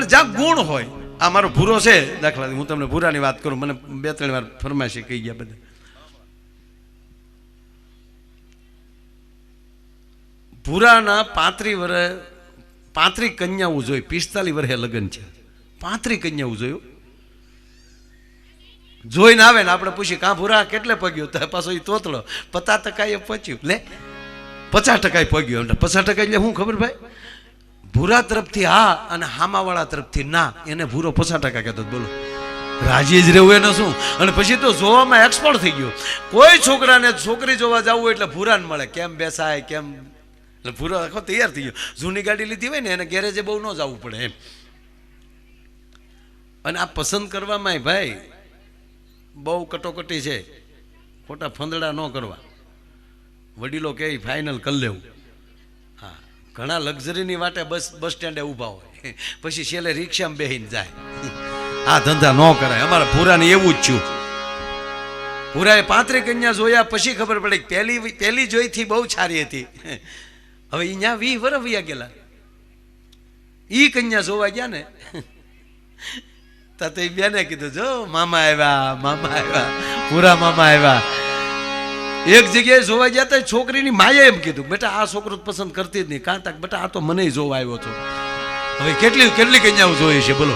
પણ જ્યાં ગુણ હોય, આ મારો ભૂરો છે, દાખલા હું તમને ભૂરાની વાત કરું, મને બે ત્રણ વાર ફરમાશી કહી ગયા બધા. ભૂરાના પાંત્રી વર્ષ પાંત્રી કન્યાઓ જોઈ, પિસ્તાલીસ વર્ષે લગ્ન છે. પાંત્રી કન્યાઓ જોયું? જોઈને આવે ને આપણે પૂછીએ કાં ભૂરા કેટલે પગ્યો? તો પાછો એ તોતળો, પચાસ ટકા એ પચ્યું લે, પચાસ ટકા પગ્યો. એટલે પચાસ ટકા એટલે શું ખબર ભાઈ? ભૂરા તરફથી હા અને હામાવાળા તરફથી ના. એને ભૂરો પચાસ ટકા કહેતો બોલો. રાજી જ રહેવું એને શું? અને પછી તો જોવામાં એક્સપર્ટ થઈ ગયો. કોઈ છોકરાને છોકરી જોવા જવું એટલે ભૂરાને મળે. કેમ બેસાય, કેમ? એટલે ભૂરો આખો તૈયાર થઈ ગયો. જૂની ગાડી લીધી હોય ને, એને ગેરેજે બહુ ન જવું પડે એમ. અને આ પસંદ કરવામાં ભાઈ, બહુ કટોકટી છે. ખોટા ફંદડા ન કરવા. વડીલો કહે ફાઇનલ કરી લેવું. ઘણા લક્ઝરીની વાટે બસ બસ સ્ટેન્ડે ઊભા હોય. પછી છેલ્લે રિક્ષામાં બેહીને જાય. આ ધંધા ન કરાય. અમારા ભૂરાને એવું જ છું ભૂરાએ પાંત્રી કન્યા જોયા, પછી ખબર પડે કે પહેલી પહેલી જોઈથી બહુ સારી હતી. હવે અહીંયા વી વર વયા ગયેલા. ઈ કન્યા જોવા ગયા ને. તા બેને કીધું, જો મામા આવ્યા મામા આવ્યા. પૂરા મામા આવ્યા. એક જગ્યાએ જોવા ગયા તો છોકરીની માએ એમ કીધું, બેટા, આ છોકરો પસંદ કરતી જ નહીં. કાં તક, બેટા, આ તો મને જોવા આવ્યો છો. હવે કેટલી કેટલી કન્યાઓ જોઈએ છે, બોલો.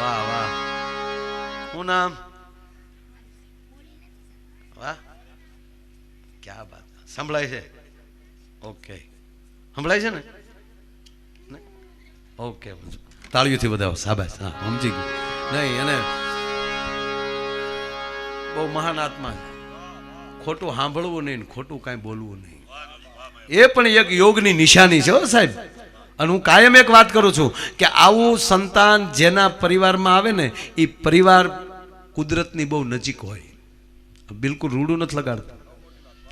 વાહ વાહ. હું નામ? વાહ. ક્યાં વાત. સંભળાય છે? ઓકે. સંભળાય છે ને? ઓકે તાળીઓથી બધા સાબાસ હા, સમજી ગયું. નહીં અને બહુ મહાન આત્મા છે. ખોટું સાંભળવું નહીં ખોટું કાંઈ બોલવું નહીં. એ પણ એક યોગની નિશાની છે હો સાહેબ. અને હું કાયમ એક વાત કરું છું કે આવું સંતાન જેના પરિવારમાં આવે ને એ પરિવાર કુદરતની બહુ નજીક હોય. બિલકુલ રૂડું નથી લગાડતું.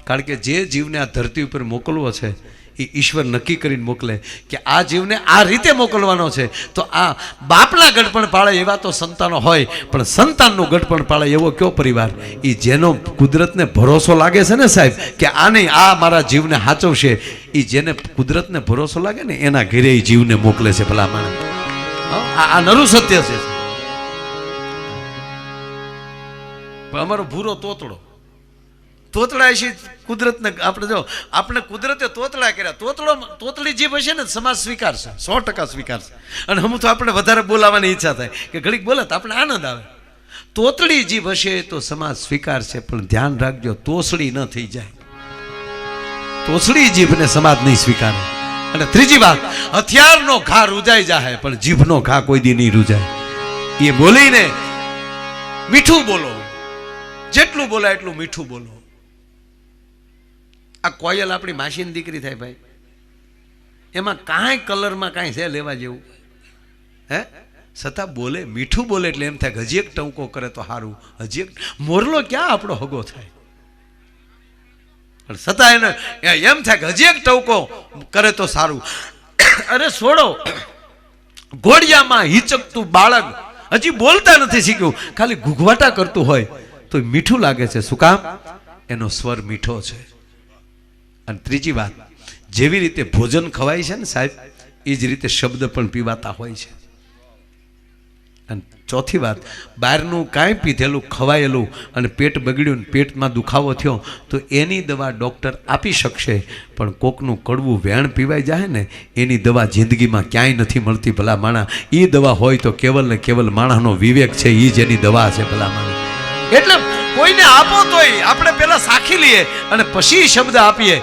કારણ કે જે જીવને આ ધરતી ઉપર મોકલવો છે એ ઈશ્વર નક્કી કરીને મોકલે કે આ જીવને આ રીતે મોકલવાનો છે. તો આ બાપના ગઢપણ પાળે એવા તો સંતાનો હોય, પણ સંતાનનું ગઢપણ પાળે એવો કયો પરિવાર? એ જેનો કુદરતને ભરોસો લાગે છે ને સાહેબ, કે આ નહીં આ મારા જીવને હાચવશે એ જેને કુદરતને ભરોસો લાગે ને એના ઘેરે એ જીવને મોકલે છે ભલા માણસ આ નરું સત્ય છે. અમારો ભૂરો તોતડો તોતડા છે કુદરતને, આપણે જો, આપણે કુદરતે તોતડા કર્યા. તોતડો તોતળી જીભ હશે ને સમાજ સ્વીકારશે. સો ટકા સ્વીકારશે. અને અમુક તો આપણે વધારે બોલાવવાની ઈચ્છા થાય કે ઘડીક બોલે તો આપણે આનંદ આવે. તોતડી જીભ હશે તો સમાજ સ્વીકારશે, પણ ધ્યાન રાખજો, તોસળી ન થઈ જાય. તોસળી જીભને સમાજ નહીં સ્વીકારે. અને ત્રીજી વાત, હથિયારનો ઘા રૂજાઈ જાય પણ જીભનો ઘા કોઈ દી નહીં રૂજાય. એ બોલીને મીઠું બોલો. જેટલું બોલાય એટલું મીઠું બોલો. આ કોયલ આપણી માસીની દીકરી થાય ભાઈ. એમાં કાંઈ કલરમાં કાંઈ છે લેવા જેવું. હે? છતાં બોલે, મીઠું બોલે એટલે એમ થાય કે હજી એક ટંકો કરે તો સારું હજી એક મોરલો ક્યાં આપણો હગો થાય? છતાં એને એમ થાય કે હજી એક ટંકો કરે તો સારું. અરે છોડો, ઘોડિયામાં હિચકતું બાળક હજી બોલતા નથી શીખ્યું. ખાલી ઘૂઘવાટા કરતું હોય તો મીઠું લાગે છે. શું કામ? એનો સ્વર મીઠો છે. અને ત્રીજી વાત, જેવી રીતે ભોજન ખવાય છે ને સાહેબ, એ જ રીતે શબ્દ પણ પીવાતા હોય છે. અને ચોથી વાત, બહારનું કાંઈ પીધેલું, ખવાયેલું અને પેટ બગડ્યું ને પેટમાં દુખાવો થયો, તો એની દવા ડૉક્ટર આપી શકશે, પણ કોકનું કડવું વેણ પીવાઈ જાય ને, એની દવા જિંદગીમાં ક્યાંય નથી મળતી ભલા માણા એ દવા હોય તો કેવલ ને કેવલ માણસનો વિવેક છે એ જ એની દવા છે ભલા માણા એટલે કોઈને આપો તોય આપણે પહેલાં સાખી લઈએ અને પછી શબ્દ આપીએ.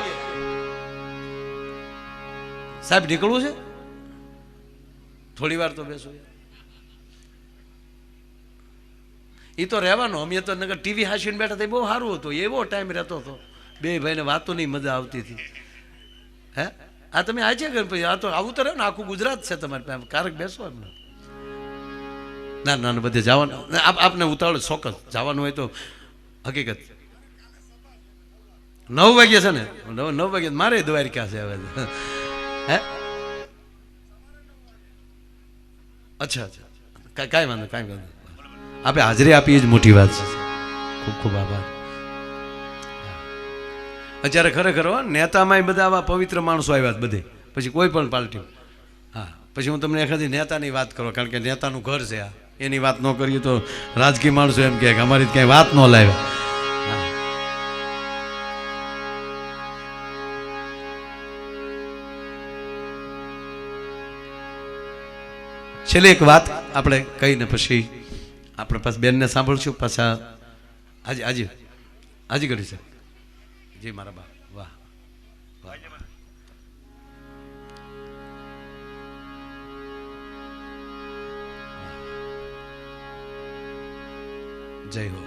સાહેબ, નીકળવું છે? થોડી વાર તો બેસો. એ તો રહેવાનો, અમે તો નગર ટીવી હાસીને બેઠા થઈ બહુ સારું હતું. એવો ટાઈમ રહેતો હતો. બે ભાઈને વાતોની મજા આવતી હતી. હે? આ તમે આ કર પછી, આ તો આવું તો રહ્યો ને, આખું ગુજરાત છે તમારી પાસે. કારક બેસો એમને ના ના બધે જવાનું. આપ, આપને ઉતાવળ ચોક્કસ. જવાનું હોય તો હકીકત. નવ વાગ્યા છે ને? નવ નવ વાગ્યા મારે દ્વારિકા છે હવે. હે? અચ્છા અચ્છા. કાંઈ વાંધો કાંઈ વાંધો આપણે હાજરી આપી જ મોટી વાત. છે ખૂબ ખૂબ આભાર. અત્યારે ખરેખર હો, નેતામાં બધા આવા પવિત્ર માણસો આવ્યા બધે. પછી કોઈ પણ પાર્ટી. હા. પછી હું તમને એખાદી નેતાની વાત કરો, કારણ કે નેતાનું ઘર છે આ. એની વાત ન કરીએ તો રાજકીય માણસો એમ કહે કે અમારી ક્યાંય વાત ન લાવ્યા. છેલ્લે એક વાત આપણે કહીને પછી આપણે પાછ બેનને સાંભળશું, પાછા આજે આજે આજે કરી છે. જી મારા બા વાહ. જય હો.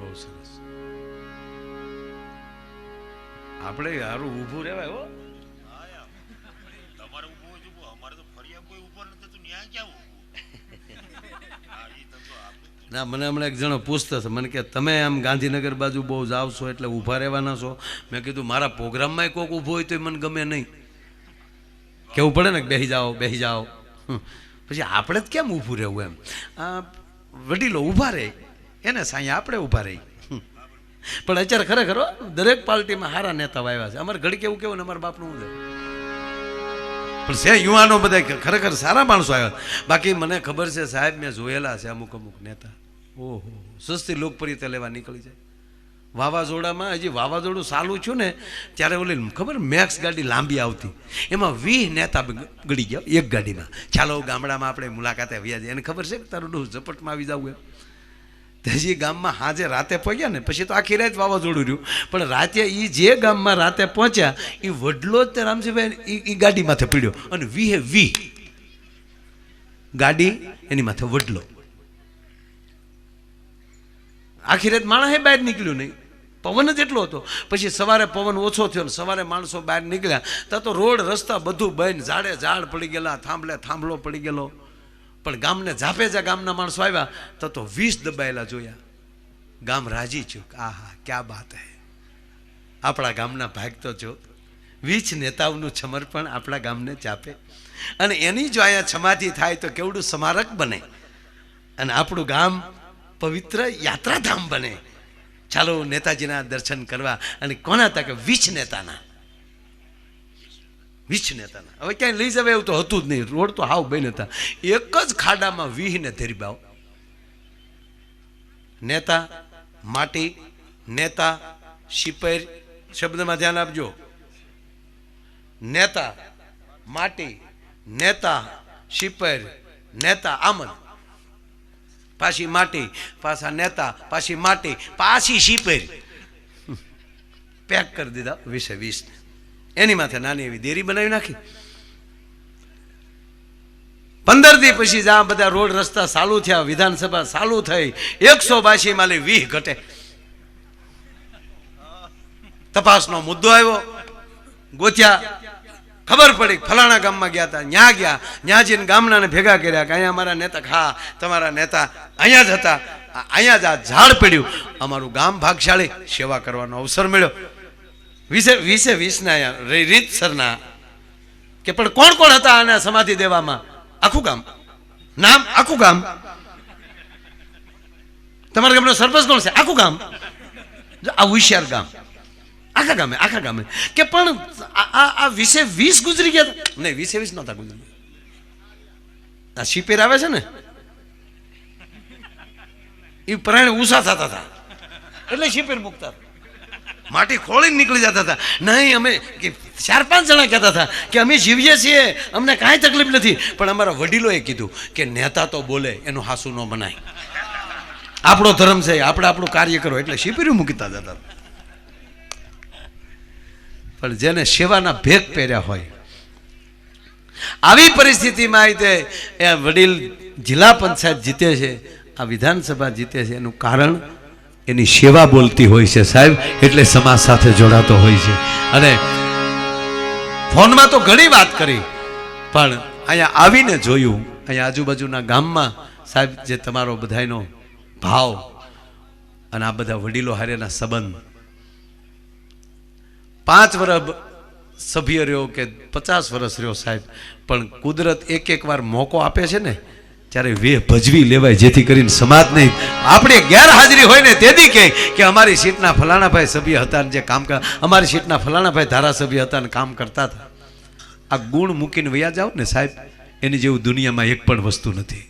બહુ સરસ. આપણે હારું ઊભું રહેવાય હો તમારે ઊભું હોય તો અમારે તો ફરિયા કોઈ ઉપર નથી તો ન્યાય ક્યાં ઊભું? હા, ઈ ધંધો આપણે ના મને હમણાં એક જણો પૂછતા છે મને કે તમે આમ ગાંધીનગર બાજુ બહુ જાવ છો એટલે ઊભા રહેવાના છો મેં કીધું મારા પ્રોગ્રામમાં કોઈક ઊભો હોય તો મને ગમે નહીં કેવું પડે ને કે બેસી જાઓ બેસી જાઓ. પછી આપણે જ કેમ ઊભું રહેવું એમ આ વડીલો ઊભા રહે એને સાંઈ આપણે ઊભા રહી. પણ અત્યારે ખરેખર દરેક પાર્ટીમાં સારા નેતાઓ આવ્યા છે. અમારે ઘડી કેવું કેવું ને અમારા બાપનું હું પણ છે, યુવાનો બધા ખરેખર સારા માણસો આવ્યા. બાકી મને ખબર છે, સાહેબ, મેં જોયેલા છે અમુક અમુક નેતા. ઓહો, સસ્તી લોકપ્રિયતા લેવા નીકળી જાય વાવાઝોડામાં હજી વાવાઝોડું સાલું છું ને, ત્યારે ઓલી ખબર મેક્સ ગાડી લાંબી આવતી. એમાં વીહ નેતા ગળી ગયા, એક ગાડીમાં. ચાલો, ગામડામાં આપણે મુલાકાતે આવ્યા છીએ. એને ખબર છે કે તારું ઝપટમાં આવી જવું એમ? તે ગામમાં હાજે રાતે પહોંચ્યા ને, પછી તો આખી રાત વાવાઝોડું રહ્યું. પણ રાતે એ જે ગામમાં રાતે પહોંચ્યા એ વડલો જ તે રામજીભાઈ એ ગાડી માથે પીડ્યો. અને વીહે વી. ગાડી એની માથે વડલો. આખી રાત માણસે બહાર નીકળ્યું નહીં. પવન જ એટલો હતો. પછી સવારે પવન ઓછો થયો ને સવારે માણસો બહાર નીકળ્યા. ત્યાં તો રોડ, રસ્તા બધું બંધ, ઝાડે ઝાડ પડી ગયેલા, થાંભલે, થાંભલો પડી ગયેલો. પણ ગામને જાપે જા ગામના માણસો આવ્યા, તો તો વીસ દબાયેલા જોયા. ગામ રાજી ચૂક આહા, ક્યાં બાત હે? આપણા ગામના ભાગ તો જો. વીસ નેતાઓનું સમર્પણ આપણા ગામને ચાપે અને એની જો અહીંયા સમાધિ થાય તો કેવડું સ્મારક બને? અને આપણું ગામ પવિત્ર યાત્રાધામ બને. ચાલો નેતાજીના દર્શન કરવા. અને કોના તકે? વીસ નેતાના. વીસ હતા હવે ક્યાંય લઈ જવાય એવું તો હતું જ નહીં. રોડ તો હાવ બન હતા એક જ ખાડામાં વીહને ધરીબાવ નેતા, માટી, નેતા શિપેર શબ્દમાં ધ્યાન આપજો. નેતા, માટી, નેતા શિપેર નેતા, આમન. પાછી માટી, પાછા નેતા, પાછી માટી, પાછી શિપેર પેક કરી દીધા. વીસે વીસ. એની માથે નાની એવી દેરી બનાવી નાખી. પંદર દી પછી જ્યાં બધા રોડ રસ્તા ચાલુ થયા, વિધાનસભા ચાલુ થઈ, એકસો બાસી માલી વીહ ઘટે. તપાસનો મુદ્દો આવ્યો. ગોત્યા, ખબર પડી, ફલાણા ગામમાં ગયા હતા, ન્યા ગયા ન્યા જઈને ગામનાને ભેગા કર્યા કે અહીંયા અમારા નેતા ખા તમારા નેતા અહીંયા જ હતા. અહીંયા જ આ ઝાડ પડ્યું. અમારું ગામ ભાગશાળી સેવા કરવાનો અવસર મળ્યો. વીસે વીસે વીસના રીતસરના કે પણ કોણ કોણ હતા આને સમાધિ દેવામાં? આખું ગામ. નામ આખું ગામ. તમારા ગામનો સરપંચ કોણ છે? આખું ગામ. આ હોશિયાર ગામ. આખા ગામે આખા ગામે. કે પણ આ- વીસે વીસ ગુજરી ગયા. નહીં વીસે વીસ નહોતા ગુજરી આ શિપેર આવે છે ને? એ પ્રાણી ઉષા થતા હતા. એટલે શિપેર મૂકતા હતા. માટી ખોળીને નીકળી જતા હતા. નહીં, અમે ચાર પાંચ જણા કહેતા હતા કે અમે જીવીએ છીએ, અમને કાંઈ તકલીફ નથી. પણ અમારા વડીલોએ કીધું કે નેતા તો બોલે, એનું હાસુ ન મનાય. આપણો ધર્મ છે, આપણે આપણું કાર્ય કરો. એટલે શિબિરું મૂકતા જતા. પણ જેને સેવાના ભેગ પહેર્યા હોય, આવી પરિસ્થિતિમાં આવી તે એ વડીલ જિલ્લા પંચાયત જીતે છે, આ વિધાનસભા જીતે છે, એનું કારણ એની સેવા બોલતી હોય છે સાહેબ, એટલે સમાજ સાથે જોડાતો હોય છે. અને ફોનમાં તો ઘણી વાત કરી, પણ અહીંયા આવીને જોયું, અહીંયા આજુબાજુના ગામમાં સાહેબ, જે તમારો બધાયનો ભાવ અને આ બધા વડીલો હારેના સંબંધ. પાંચ વર્ષ સભ્ય રહ્યો કે પચાસ વર્ષ રહ્યો સાહેબ, પણ કુદરત એક એક વાર મોકો આપે છે ને? ત્યારે વે ભજવી લેવાય, જેથી કરીને સમાજ નહીં. આપણે ગેરહાજરી હોય ને તેથી કહે કે અમારી સીટના ફલાણાભાઈ સભ્ય હતા ને જે કામ અમારી સીટના ફલાણાભાઈ ધારાસભ્ય હતા ને કામ કરતા હતા. આ ગુણ મૂકીને વયા જાઓ ને સાહેબ, એની જેવું દુનિયામાં એક પણ વસ્તુ નથી.